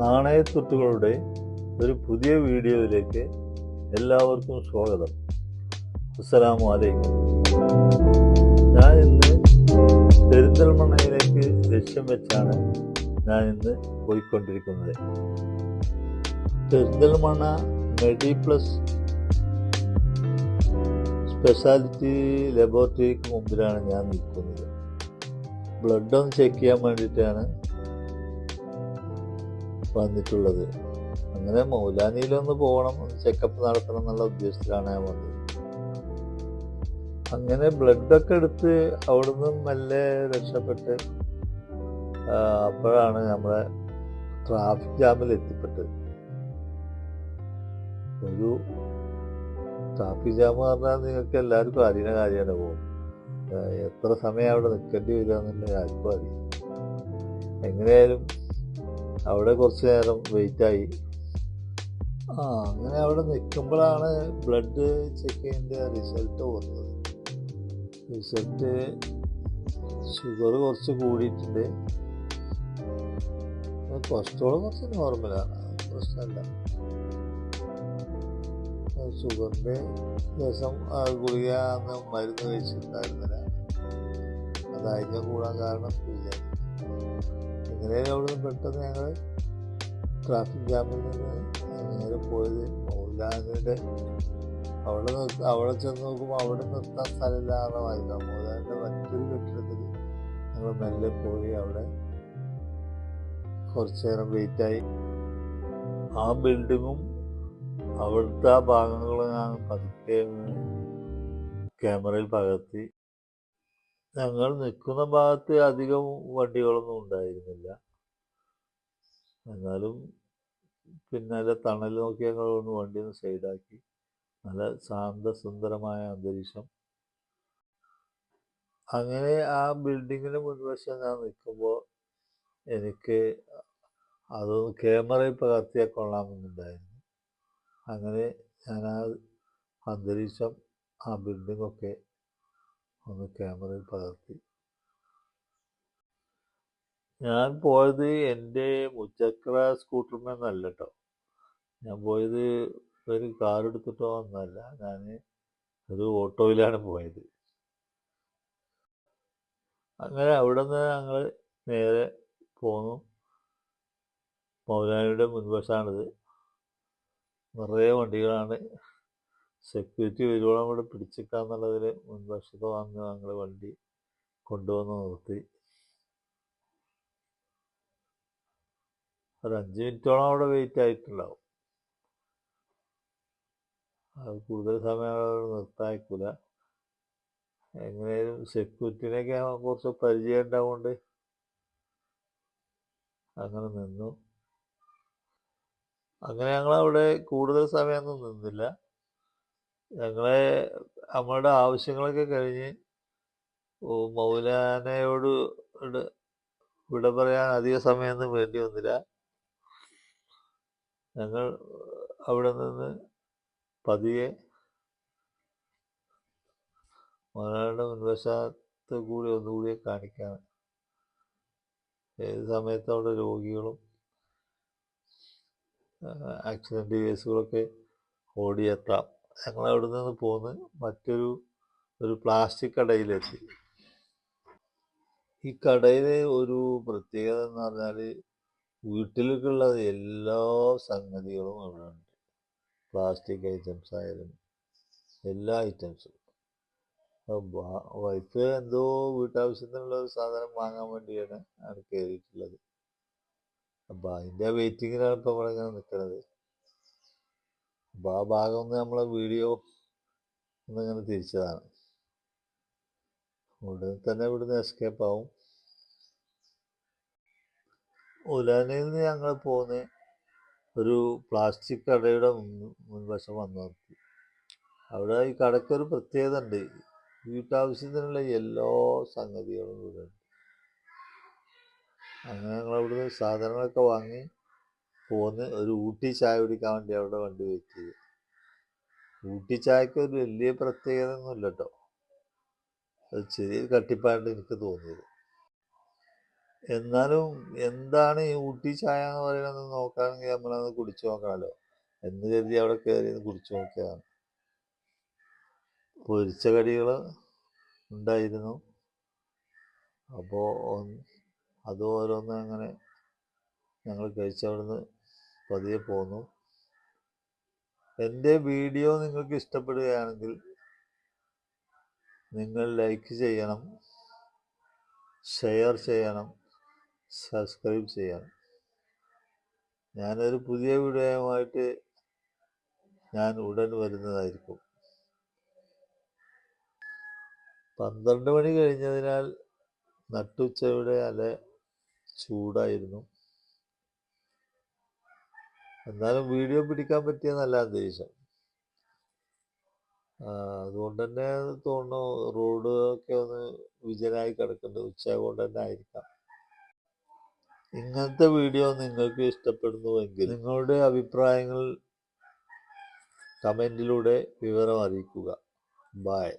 നാണയത്തുട്ടുകളുടെ ഒരു പുതിയ വീഡിയോയിലേക്ക് എല്ലാവർക്കും സ്വാഗതം. അസ്സലാമു അലൈക്കും. ഞാൻ ഇന്ന് പെരിന്തൽമണ്ണയിലേക്ക് ലക്ഷ്യം വെച്ചാണ് ഞാൻ ഇന്ന് പോയിക്കൊണ്ടിരിക്കുന്നത്. പെരിന്തൽമണ്ണ മെഡി പ്ലസ് സ്പെഷ്യാലിറ്റി ലബോറട്ടറിക്ക് മുമ്പിലാണ് ഞാൻ നിൽക്കുന്നത്. ബ്ലഡ് ഒന്ന് ചെക്ക് ചെയ്യാൻ വേണ്ടിയിട്ടാണ് വന്നിട്ടുള്ളത്. അങ്ങനെ മൗലാനിയിലൊന്ന് പോകണം ചെക്കപ്പ് നടത്തണം എന്നുള്ള ഉദ്ദേശത്തിലാണ് ഞാൻ വന്നത്. അങ്ങനെ ബ്ലഡൊക്കെ എടുത്ത് അവിടുന്ന് മെല്ലെ രക്ഷപ്പെട്ട് അപ്പോഴാണ് നമ്മളെ ട്രാഫിക് ജാമിൽ എത്തിപ്പെട്ടത്. ഒരു ട്രാഫിക് ജാം പറഞ്ഞാൽ നിങ്ങൾക്ക് എല്ലാവർക്കും അറിയുന്ന കാര്യമാണ് പോകും എത്ര സമയം അവിടെ നിൽക്കേണ്ടി വരിക എന്നുള്ള അറിയാം എങ്ങനെയായാലും അവിടെ കുറച്ച് നേരം വെയിറ്റായി ആ അങ്ങനെ അവിടെ നിൽക്കുമ്പോഴാണ് ബ്ലഡ് ചെക്ക് ചെയ്യേണ്ട റിസൾട്ട് വന്നത്. റിസൾട്ട് ഷുഗർ കുറച്ച് കൂടിയിട്ടുണ്ട്. കൊളസ്ട്രോൾ കുറച്ച് നോർമലാണ് പ്രശ്നമല്ല. ഷുഗറിന്റെ ദിവസം ഗുളിക അന്ന് മരുന്ന് കഴിച്ചിട്ടുണ്ടായിരുന്നില്ല. അതായിരിക്കും കൂടാൻ കാരണം വിചാരിച്ചു എങ്ങനെയാലും അവിടെ പെട്ടെന്ന് ഞങ്ങൾ ട്രാഫിക് ജാമിൽ നിന്ന് നേരെ പോയത് മൗലാനയുടെ അവിടെ അവിടെ ചെന്ന് നോക്കുമ്പോൾ അവിടെ നിർത്താൻ സ്ഥലമില്ലാതെ വായിക്കാം മൗലാനയുടെ മറ്റൊരു കെട്ടിടത്തിൽ ഞങ്ങൾ മെല്ലെ പോയി അവിടെ കുറച്ചു നേരം വെയിറ്റായി ആ ബിൽഡിങ്ങും അവിടുത്തെ ആ ഭാഗങ്ങളും ഞാൻ പതുക്കെ ക്യാമറയിൽ പകർത്തി. ഞങ്ങൾ നിൽക്കുന്ന ഭാഗത്ത് അധികം വണ്ടികളൊന്നും ഉണ്ടായിരുന്നില്ല. എന്നാലും പിന്നാലെ തണൽ നോക്കി ഞങ്ങൾ ഒന്ന് വണ്ടി ഒന്ന് സൈഡാക്കി. നല്ല ശാന്തസുന്ദരമായ അന്തരീക്ഷം. അങ്ങനെ ആ ബിൽഡിങ്ങിന് മുൻവശം ഞാൻ നിൽക്കുമ്പോൾ എനിക്ക് അതൊന്ന് ക്യാമറയിൽ പകർത്തിയാൽ കൊള്ളാമെന്നുണ്ടായിരുന്നു. അങ്ങനെ ഞാൻ ആ അന്തരീക്ഷം ആ ബിൽഡിങ്ങൊക്കെ ഒന്ന് ക്യാമറയിൽ പകർത്തി. ഞാൻ പോയത് എന്റെ മുച്ചക്ര സ്കൂട്ടറിമെന്നല്ല കേട്ടോ ഞാൻ പോയത് ഒരു കാർ എടുത്തിട്ടോ ഒന്നല്ല ഞാൻ ഒരു ഓട്ടോയിലാണ് പോയത്. അങ്ങനെ അവിടെ നിന്ന് ഞങ്ങൾ നേരെ പോന്നു. മൗലാനിയുടെ മുൻവശമാണിത് നിറയെ വണ്ടികളാണ് സെക്യൂരിറ്റി വരുവോളം കൂടെ പിടിച്ചിക്കാന്നുള്ളതിൽ മുൻവശത്ത് വന്ന് ഞങ്ങൾ വണ്ടി കൊണ്ടുവന്ന് നിർത്തി. ഒരു അഞ്ച് മിനിറ്റോളം അവിടെ വെയിറ്റ് ആയിട്ടുണ്ടാവും. അത് കൂടുതൽ സമയം അവിടെ നിർത്തായിക്കൂല എങ്ങനെയും സെക്യൂരിറ്റിനെയൊക്കെ കുറച്ച് പരിചയം ഉണ്ടാവുകൊണ്ട് അങ്ങനെ നിന്നു. അങ്ങനെ ഞങ്ങളവിടെ കൂടുതൽ സമയമൊന്നും നിന്നില്ല. ഞങ്ങളെ നമ്മളുടെ ആവശ്യങ്ങളൊക്കെ കഴിഞ്ഞ് മൗലാനയോട് വിട പറയാൻ അധിക സമയമൊന്നും വേണ്ടി വന്നില്ല. ഞങ്ങൾ അവിടെ നിന്ന് പതിയെ മലയാളിയുടെ മുൻവശത്ത് കൂടി ഒന്നുകൂടി കാണിക്കാൻ ഏത് സമയത്തും അവിടെ രോഗികളും ആക്സിഡന്റ് കേസുകളൊക്കെ ഓടിയെത്താം. ഞങ്ങൾ അവിടെ നിന്ന് പോന്ന് മറ്റൊരു ഒരു പ്ലാസ്റ്റിക് കടയിലെത്തി. ഈ കടയിൽ ഒരു പ്രത്യേകത എന്ന് പറഞ്ഞാൽ വീട്ടിലേക്കുള്ള എല്ലാ സംഗതികളും അവിടെ ഉണ്ട് പ്ലാസ്റ്റിക് ഐറ്റംസ് ആയാലും എല്ലാ ഐറ്റംസും വൈഫ് എന്തോ വീട്ടാവശ്യത്തിനുള്ള ഒരു സാധനം വാങ്ങാൻ വേണ്ടിയാണ് അവിടെ കയറിയിട്ടുള്ളത് അപ്പം അതിന്റെ വെയിറ്റിങ്ങിലാണ് ഇപ്പം ഇവിടെ ഇങ്ങനെ നിൽക്കുന്നത് അപ്പോൾ ആ ഭാഗം ഒന്ന് നമ്മളെ വീഡിയോ ഒന്നിങ്ങനെ തിരിച്ചതാണ്. ഉടനെ തന്നെ ഇവിടുന്ന് എസ്കേപ്പ് ആവും. ഉലാനയിൽ നിന്ന് ഞങ്ങൾ പോകുന്ന ഒരു പ്ലാസ്റ്റിക് കടയുടെ മുൻ- മുൻവശം വന്നു നിർത്തി. അവിടെ ഈ കടയ്ക്കൊരു പ്രത്യേകത ഉണ്ട്. വീട്ടാവശ്യത്തിനുള്ള എല്ലാ സംഗതികളും ഇവിടെ ഉണ്ട്. അങ്ങനെ ഞങ്ങൾ അവിടുന്ന് സാധനങ്ങളൊക്കെ വാങ്ങി പോന്ന് ഒരു ഊട്ടി ചായ കുടിക്കാൻ വേണ്ടി അവിടെ വണ്ടി വെയിറ്റ് ചെയ്തു ഊട്ടി ചായക്ക് ഒരു വലിയ പ്രത്യേകത ഒന്നുമില്ല കേട്ടോ അത് ചെറിയ കട്ടിപ്പായിട്ട് എനിക്ക് തോന്നിയത്. എന്നാലും എന്താണ് ഈ ഊട്ടി ചായ എന്ന് പറയുന്നത് നോക്കുകയാണെങ്കിൽ നമ്മളത് കുടിച്ചു നോക്കണമല്ലോ എന്ന് കരുതി അവിടെ കയറി കുടിച്ചു നോക്കിയതാണ്. പൊരിച്ച കടികൾ ഉണ്ടായിരുന്നു അപ്പോൾ അത് ഓരോന്ന് അങ്ങനെ ഞങ്ങൾ കഴിച്ചവിടുന്ന് പതിയെ പോന്നു. എന്റെ വീഡിയോ നിങ്ങൾക്ക് ഇഷ്ടപ്പെടുകയാണെങ്കിൽ നിങ്ങൾ ലൈക്ക് ചെയ്യണം ഷെയർ ചെയ്യണം സബ്സ്ക്രൈബ് ചെയ്യണം. ഞാനൊരു പുതിയ വീഡിയോയുമായിട്ട് ഞാൻ ഉടൻ വരുന്നതായിരിക്കും. പന്ത്രണ്ട് മണി കഴിഞ്ഞതിനാൽ നട്ടുച്ചയുടെ അല ചൂടായിരുന്നു. എന്നാലും വീഡിയോ പിടിക്കാൻ പറ്റിയ നല്ല അന്തരീക്ഷം. അതുകൊണ്ട് തന്നെ തോന്നുന്നു റോഡ് ഒക്കെ ഒന്ന് വിജനായി കിടക്കുന്നുണ്ട്. ഉച്ച കൊണ്ട് തന്നെ ആയിരിക്കാം. ഇങ്ങനത്തെ വീഡിയോ നിങ്ങൾക്ക് ഇഷ്ടപ്പെടുന്നുവെങ്കിൽ നിങ്ങളുടെ അഭിപ്രായങ്ങൾ കമന്റിലൂടെ വിവരം അറിയിക്കുക. ബായ്